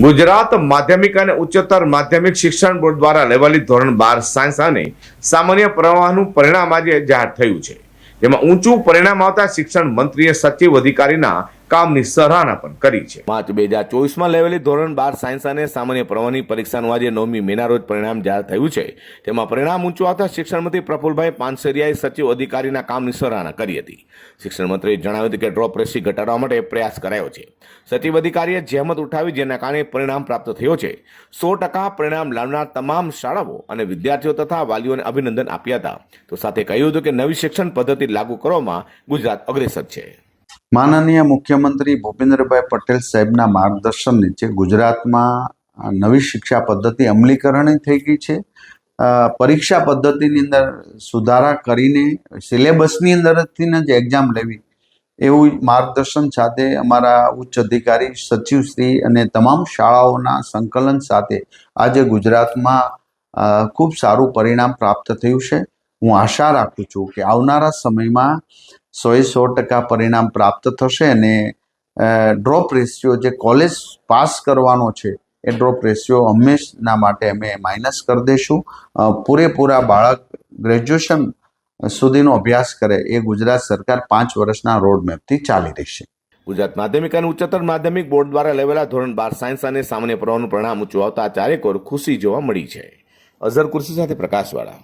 ગુજરાત માધ્યમિક અને ઉચ્ચતર માધ્યમિક શિક્ષણ બોર્ડ દ્વારા લેવાલી ધોરણ બાર સાયન્સ સામાન્ય પ્રવાહનું પરિણામ આજે જાહેર થયું છે. જેમાં ઊંચું પરિણામ આવતા શિક્ષણ મંત્રીએ સચિવ, અધિકારીના કામની સરાહના પણ કરી છે. માર્ચ બે હજાર ચોવીસમાં લેવેલી ધોરણ બાર સાયન્સ અને સામાન્ય પ્રવાહની પરીક્ષાનું આજે નવમી મેના રોજ પરિણામ જાહેર થયું છે. તેમાં પરિણામ ઊંચું આવતા શિક્ષણ મંત્રી પ્રફુલભાઈ પાનસેરિયાએ સચિવ અધિકારીના કામની સરાહના કરી હતી. શિક્ષણ મંત્રીએ જણાવ્યું હતું કે ડ્રોપ રેસી ઘટાડવા માટે પ્રયાસ કરાયો છે. સચિવ અધિકારીએ જહેમત ઉઠાવી જેના કારણે પરિણામ પ્રાપ્ત થયો છે. સો ટકા પરિણામ લાવનાર તમામ શાળાઓ અને વિદ્યાર્થીઓ તથા વાલીઓને અભિનંદન આપ્યા હતા. તો સાથે કહ્યું હતું કે નવી શિક્ષણ પદ્ધતિ લાગુ કરવામાં ગુજરાત અગ્રેસર છે. માનનીય મુખ્યમંત્રી ભૂપેન્દ્રભાઈ પટેલ સાહેબના માર્ગદર્શન નીચે ગુજરાતમાં નવી શિક્ષા પદ્ધતિ અમલીકરણ થઈ ગઈ છે. પરીક્ષા પદ્ધતિની અંદર સુધારા કરીને સિલેબસની અંદરથી જ એક્ઝામ લેવી એવું માર્ગદર્શન સાથે અમારા ઉચ્ચ અધિકારી સચિવશ્રી અને તમામ શાળાઓના સંકલન સાથે આજે ગુજરાતમાં ખૂબ સારું પરિણામ પ્રાપ્ત થયું છે. હું આશા રાખું છું કે આવનારા સમયમાં સોએ સો ટકા પરિણામ પ્રાપ્ત થશે અને ડ્રોપ રેશિયો જે કોલેજ પાસ કરવાનો છે, એ ડ્રોપ રેશિયો હંમેશના માટે અમે માઇનસ કરી દઈશું. પૂરેપૂરા બાળક ગ્રેજ્યુએશન સુધીનો અભ્યાસ કરે એ ગુજરાત સરકાર પાંચ વર્ષના રોડમેપથી ચાલી રહી છે. ગુજરાત માધ્યમિક અને ઉચ્ચતર માધ્યમિક બોર્ડ દ્વારા લેવાયેલા ધોરણ બાર સાયન્સ અને સામાન્ય પ્રવાહનું પરિણામ ઊંચું આવતા ચારેકોર ખુશી જોવા મળી છે. અઝર કુર્સી સાથે પ્રકાશવાળા.